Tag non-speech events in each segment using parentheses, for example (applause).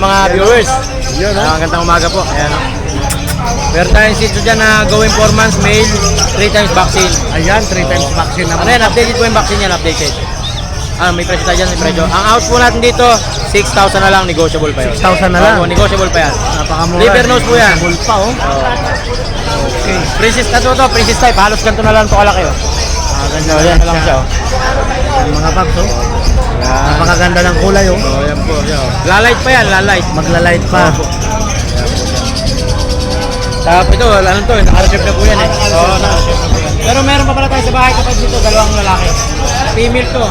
sa mga viewers. Yun, Ah, ha? Magandang umaga po. Ayan. oh. Meron tayong sito dyan na going 4 months male, 3 times vaccine. Ayan, 3 times vaccine na Ano yan, updated po yung vaccine yan, updated. Ah, may presyo tayo dyan, may presyo. Ang out po natin dito, 6,000 na lang, negotiable pa yun. 6,000 na lang. Oo, negotiable pa yan. Napakamura. Liver nose po yan. Full pa, oh. Okay. Princess na to, princess type. Halos ganito na lang to kalaki. Oh. Ah, ganda So, yan lang siya. Oh. Ang mga paps, oh. Yan. Napakaganda ng kulay, oh. Oh, yan po. Yan. Lalight pa yan, lalight. Magla-light pa. Tapos ito, ano to, naka-reserve na po yan eh. Oo, naka-reserve na po yan. Pero meron pa pala tayo sa bahay kapag dito, dalawang lalaki. Female to.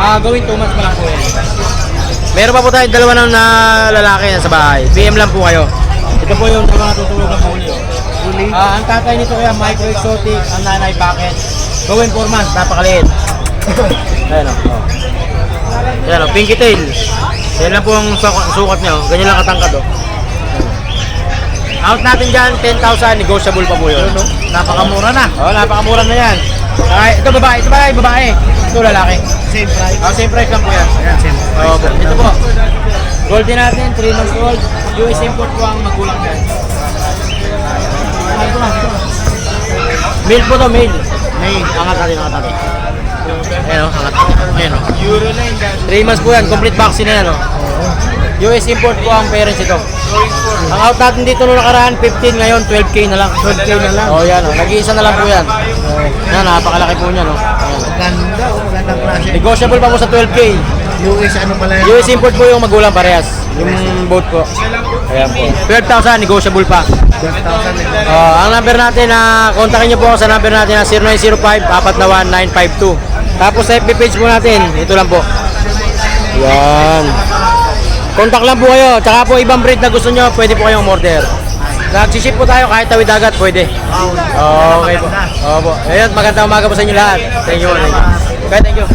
Ah, gawin 2 months pa lang po yan. Meron pa po tayo dalawa na, na lalaki na sa bahay. PM lang po kayo. Ito po yung mga tutulog ng huli. oh. Huli. Ah, ang tatay nito kaya micro exotic, ang nanay packet. Gawin 4 months, napakaliit. Ayan o. Oh. Ayan o, pinky tail. Yan lang po ang sukat, sukat niya. Oh. Ganyan lang katangkad o. Out natin dyan, 10,000, negotiable pa po yun. Oh. Napakamura na. Oo, oh, napakamura na yan. Ay, ito babae, ito babae, babae. Ito lalaki. Same price. Oh, same price lang po yan. Ayan, same price. Ito po. Gold din natin, 3 months old. US import po ang magulang dyan. Male po to, male. May Angat natin, angat natin. Ayan o, angat. Ayan o. 3 months po yan, complete vaccine na yan o. US import po ang parents ito. Ang out natin dito nung nakaraan, 15 ngayon, 12k na lang. 12K na lang. Oh, yan o. Nag-iisa na lang po yan. Yan, napakalaki po niyan o. Ayan. Ganda, oh. Magandang klase. Negotiable pa po sa 12k. US ano pala yan? US import po yung magulang parehas. Yung boat po. Ayan po. 12,000, negotiable pa. 12,000 eh. Ah, ang number natin na kontakin niyo po sa number natin na 0905-491-952. Tapos sa FB page po natin, ito lang po. Yan. Contact lang po kayo. Tsaka po ibang breed na gusto nyo, pwede po kayong order. Nagsiship po tayo kahit tawid dagat, pwede. Okay po. Opo. Ayun, magandang umaga po sa inyo lahat. Thank you. Thank you. Okay, thank you.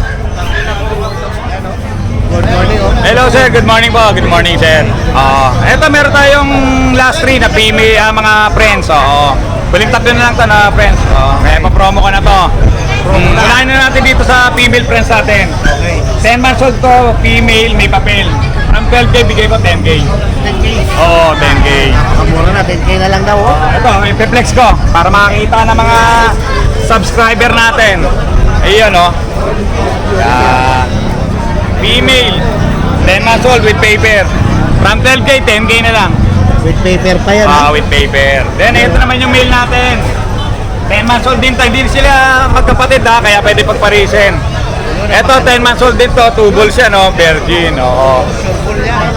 Good morning, oh. Hello sir, good morning po. Good morning sir. Ah, eto meron tayong last three na female ah, mga friends. Oo. Huling tatlo na lang to na friends. Oo. Kaya pa-promo ko na to. Mm, unahin na natin dito sa female friends natin. Okay. 10 months old to, female, may papel. From 12K, bigay ko 10K. 10K. Oo, 10K. Napakamura na. 10K na lang daw, oh. Ito, i-flex ko para makakita ng mga subscriber natin. Ayun, oh. Yan. Female, 10 months old with paper. From 12K, 10K na lang. With paper pa yan, Ah, ha? with paper. Then, ito naman yung male natin. 10 months old din, hindi sila magkapatid ha, kaya pwede pagparisin. Ito, 10 months old din to, two balls yan, oh, virgin, oo.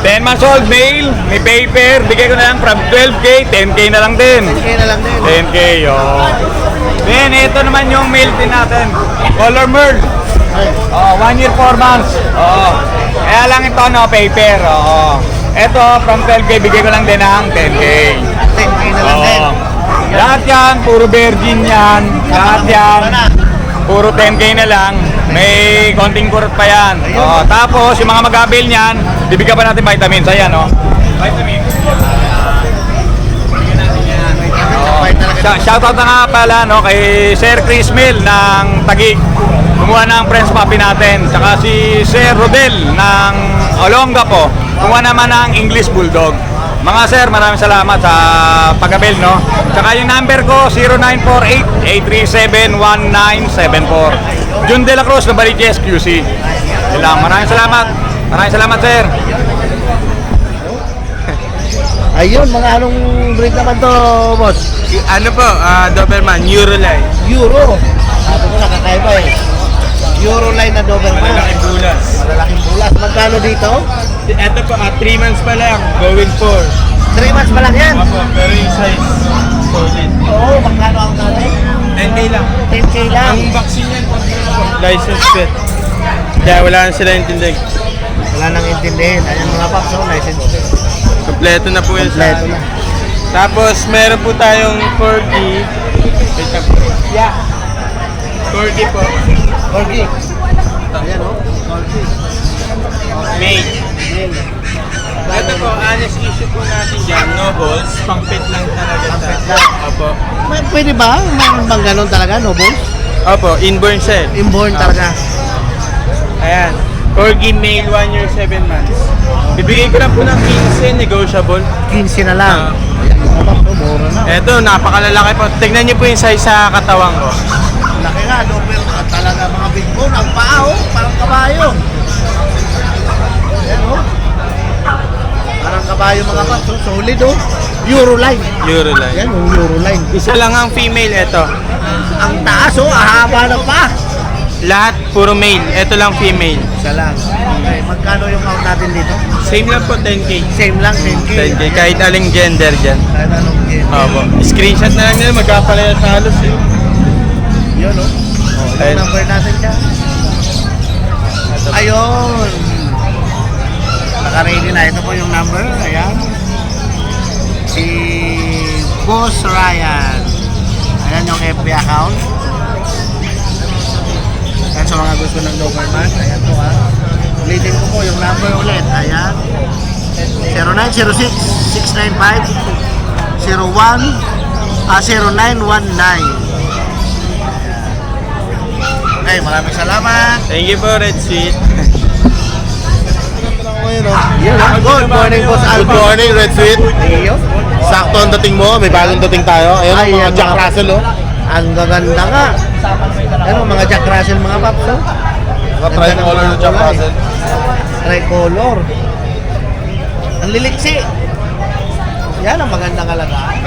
10 months old male, may paper, bigay ko na lang from 12K, 10K na lang din. 10K na lang din. 10K, oo. Then, ito naman yung male din natin. Color merl. Ay, Oh, one year, four months. Oo. Kaya lang ito, no, paper. Oo. Ito, from 12K, bigay ko lang din ng 10K. 10K na lang din. Lahat yan, puro virgin yan. Lahat yan, puro 10K na lang. May konting kurot pa yan. Oo. Tapos, yung mga mag-avail niyan, bibigyan pa natin vitamins. Ayan, oh. Vitamins. Sh- shoutout na nga pala no, kay Sir Chris Mill ng Tagig. Kumuha ng Friends Puppy natin. Saka si Sir Rodel ng Olonga po. Kumuha naman ng English Bulldog. Mga sir, maraming salamat sa pag-abel, no? Saka yung number ko, 0948-837-1974. Jun De La Cruz, ng Baliches, QC. Yun lang. Maraming salamat. Maraming salamat, sir. (laughs) Ayun, mga anong breed naman to, boss? Ano po, ah, Doberman, Euroline. Euro. Sabi ko nakakaiba eh. Euro line na Doberman. Malalaking bulas. Malalaking bulas. Magkano dito? Ito po, ah, 3 uh, months pa lang, going 4. 3 months pa lang yan? Opo, pero size, solid. Oo, magkano ang natin? 10K lang. 10K lang. Ang vaccine yan, license plate. Kaya wala na sila intindig. Wala nang intindihin. Ayan mga paps, oh, so license plate. Kompleto na po yun Kompleto na. Tapos, meron po tayong 4G. Wait up. Yeah. 4G po. 4G. Ayan o. 4G. May. Ito po, honest issue po natin dyan, no balls, pang-pit lang talaga sa... Opo. May, pwede ba? Mayroon bang ganun talaga, no balls? Opo, inborn siya. eh. Inborn ah. talaga. Ayan. Corgi male, 1 year, 7 months. Bibigay ko lang po ng 15, negotiable. 15 na lang. Ah. Ayan, kapag na. Eto, napakalalaki po. Tignan niyo po yung size sa katawan ko. Laki nga, no, pero talaga mga big bone, ang paa, oh, parang kabayo. Kabayo mga paps, oh. Solid, oh. Euroline. Euroline. Ayan, oh, Euroline. Isa lang ang female, eto. Ang taas, oh, ahaba ng pa. Lahat puro male. Eto lang female. Isa lang. Okay, magkano yung count natin dito? Same lang po, 10k. Same lang, 10K. 10k, kahit aling gender dyan. Kahit anong game. Opo. Screenshot na lang nila, magkapalayas na halos eh. Yun, oh. Oh, yung Ayun. number natin dyan. Ayun. Naka-ready na. Ito po yung number. Ayan. Si Boss Ryan. Ayan yung FB account. Ayan sa mga gusto ng Doberman. Ayan po ha. Ulitin ko po yung number ulit. Ayan. 0906-695-01 ah, 0919. Okay, maraming salamat. Thank you po, Red Sweet. (laughs) Good morning, Boss Good Alvin. morning, Red Sweet. Sakto ang dating mo. May bagong dating tayo. Ayun ang mga Ayan, Jack Russell, oh. Ang gaganda nga. Ano, mga Jack Russell, mga paps, oh. Mga tricolor na Jack Russell. Tricolor. Ang liliksi. Yan ang magandang alagaan.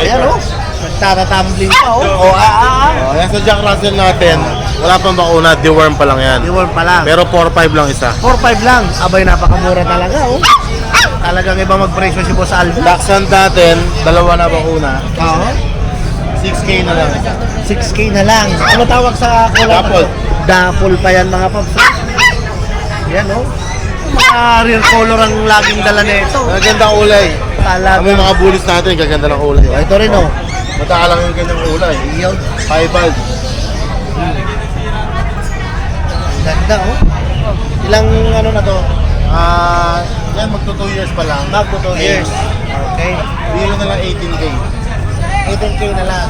Ayan, oh. Nagtatatumbling pa, oh. (laughs) Oh, ah, ah, ah. Oh, yan sa Jack Russell natin. Wala pang bakuna. Deworm pa lang yan. Reward pa lang. Pero 4-5 lang isa. 4-5 lang. Abay, napakamura talaga, oh. Talagang iba mag-presyo si Boss Alvin. Dachshund natin, dalawa na bakuna. Oo. 6K na lang. 6K na lang. Ano tawag sa kulay? Dapol. Dapol pa yan mga paps. Yan oh. Mga rear color ang laging dala nito. Maganda ang kulay. Talaga. Kami mga bullies natin, gaganda ng kulay. Oh, ito rin oh. Mataalang yung ganyang kulay. Yun. 5 Ganda oh. Ilang ano na to? Ah, yan magto 2 years pa lang. Bago 2 years. Okay. Biro na lang 18K. 18K na lang.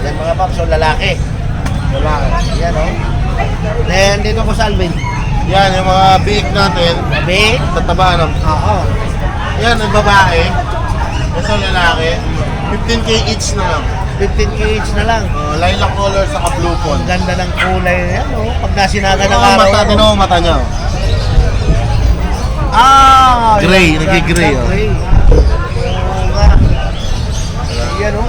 Yan mga paps oh, lalaki. Lalaki. Yan oh. Then dito ko sa Alvin. Yan, yung mga big natin. Big. Tataba ano. Oo. Yan, ang babae. Ito lalaki. 15K each na lang. 15K each na lang. Uh, lilac color sa blue Ang phone. ganda ng kulay yan oh. Pag nasinaga ng Ano araw. mata, oh. tino ang mata niya. oh. Ah! Gray, yan, nagki-gray, ganda, oh. gray. Oo nga. Yan oh.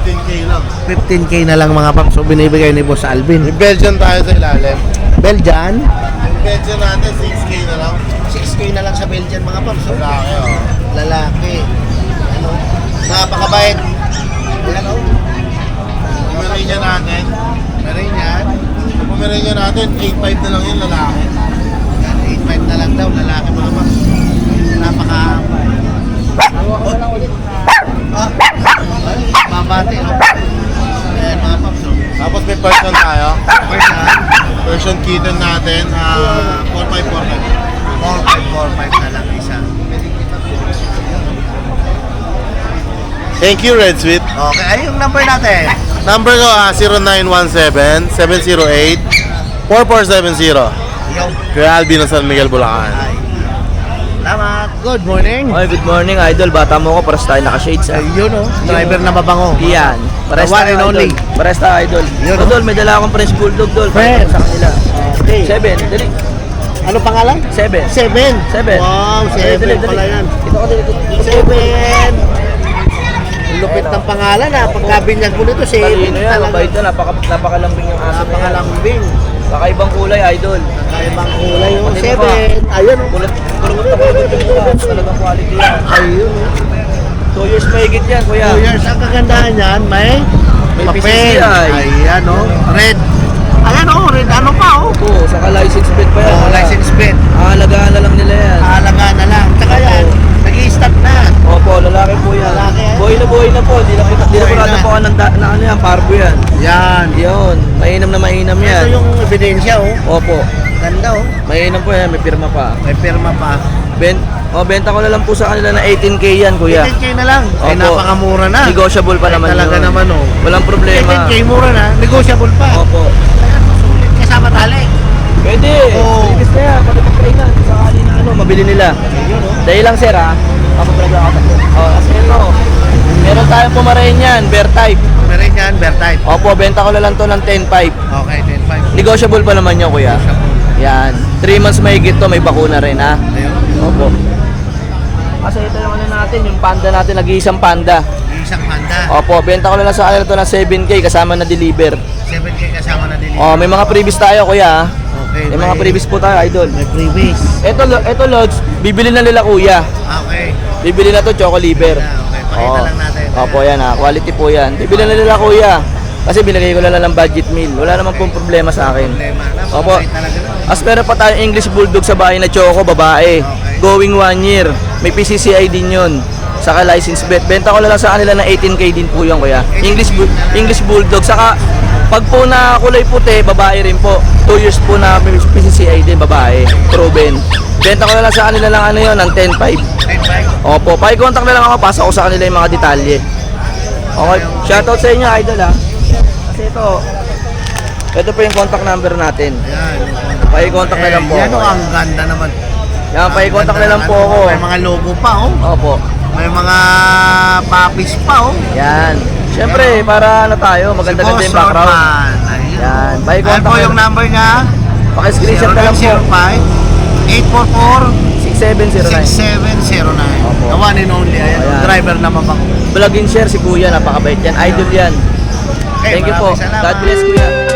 15K lang. 15k na lang mga paps. So binibigay ni Boss Alvin. Yung Belgian tayo sa ilalim. Belgian, Yung Belgian natin, 6K na lang. 6k na lang sa Belgian mga paps. So, Lalaki, oh. lalaki. Napakabait. Yan oh. Pomerania natin. Meron yan. Yung Pomerania natin, 8.5 na lang yun, lalaki. Yan, 8.5 na lang daw, lalaki mga paps. Napaka... Ah, ay, babati, no? Ayan mga paps, oh. Tapos may Persian tayo. First hand, Persian kitten natin, ah 4.5 4.5. 4545 na lang isa. Thank you, Red Sweet. Okay, ay yung number natin. Number ko, ah 0917-708-4470. Yung Kuya Alvin ng San Miguel, Bulacan. Salamat. Good morning. Oy, good morning idol. Bata mo ko, paras tayo naka-shades ah. Ayun oh, driver na mabango. Iyan. Pares The one tayo and only. idol. Pares tayo idol. Yun, Idol, oh. may dala akong French Bulldog dol. Friends. Sa kanila. Okay. Seven, dali. Ano pangalan? Seven. Seven. Seven. Wow, seven dali, dali. pala yan. Ito ko dali. Seven. Lupit ng pangalan ha. Pagkabinyag mo nito, seven Talino yan, talaga. mabait yan. Napaka, napakalambing yung aso na yan. Napakalambing. Kakaibang kulay, idol. Kakaibang kulay oh. Pati Seven. Ayun oh. Kulot, kulot na kulot. Talagang quality yan. Ayun oh. Two years mahigit yan, kuya. Two years. Ang kagandahan yan, may, May papel. PCCI. Ayan oh. Red. Ayan oh, red ano pa oh. Oo, saka license plate pa yan. Oh, license plate. Aalagaan na lang nila yan. Alaga na lang. Tsaka yan, nag-i-start na. Opo. Lalaki, eh? Buhay na buhay na po. Di na kita, di na Buhay po na. po ng da- na ano yan, parbo yan. Yan. Yun, mainam na mainam Ito yan. yung ebidensya oh. Opo, Ganda oh. mainam po yan, may pirma pa. May pirma pa. Ben, oh, benta ko na lang po sa kanila na 18k yan, kuya. 18k na lang. Ay Opo. napakamura na. Negotiable pa Ay, naman talaga yun. naman oh. Walang problema. 18k mura na. Negotiable pa. Opo. Ayan, sulit kasama tali. Pwede. Oo. Previous na yan. Pati pagkainan. Sakali na ano, mabili nila. Dahil lang sir ha. Papapalag lang ako. Oh, kasi ito. Meron tayong pumarain yan. Bear type. Meron yan, bear type. Opo, benta ko na lang to ng 10.5. Okay, 10.5. Negotiable pa naman yun kuya. Yan. 3 months may to, may bakuna rin ha. Ayun. Opo. Kasi ito yung ano natin, yung panda natin, nag-iisang panda. Isang panda. Opo, benta ko na lang sa kanila to ng 7K kasama na deliver. 7K kasama na delivery. Oh, may mga previous tayo kuya. ha? Okay. May mga previous po tayo, idol. May previous. Ito, lo- ito Lods, bibili na nila kuya. Okay. Bibili na to choco liver. Okay, pakita lang natin. Opo, yan ha. Quality po yan. Bibili na nila kuya. Kasi binigay ko na lang ng budget meal. Wala naman pong problema sa akin. Problema. Opo. Talaga nun. As meron pa tayong English Bulldog sa bahay na choco, babae. Going one year. May PCCI din yun. Saka license bet. Benta ko na lang sa kanila ng 18k din po yun kuya. English Bull- English Bulldog. Saka pag po na kulay puti, babae rin po. 2 years po na may PCCI din, babae. Proven. Benta ko na lang sa kanila ng ano yun, ng 10.5. 10.5. Opo, pakicontact na lang ako, pasok ko sa kanila yung mga detalye. Okay, shoutout sa inyo, idol ha. Kasi ito, ito po yung contact number natin. Ayan. Pakicontact na lang po Yan ako. oh, ang ganda naman. Yan, pakicontact na lang ng po ano, ako. May mga logo pa oh. Opo, May mga papis pa oh. yan. Siyempre, para ano tayo, maganda-ganda yung background. Yan, pakicontact po na yung number niya. Paki-screenshot na lang po. 0905 6709. 844 Opo. 6709. The one and only. Ayan. Ayan. Driver naman ako. Vlog and share si Kuya, napakabait yan. Idol yan. Thank you po. maraming salamat. God bless Kuya.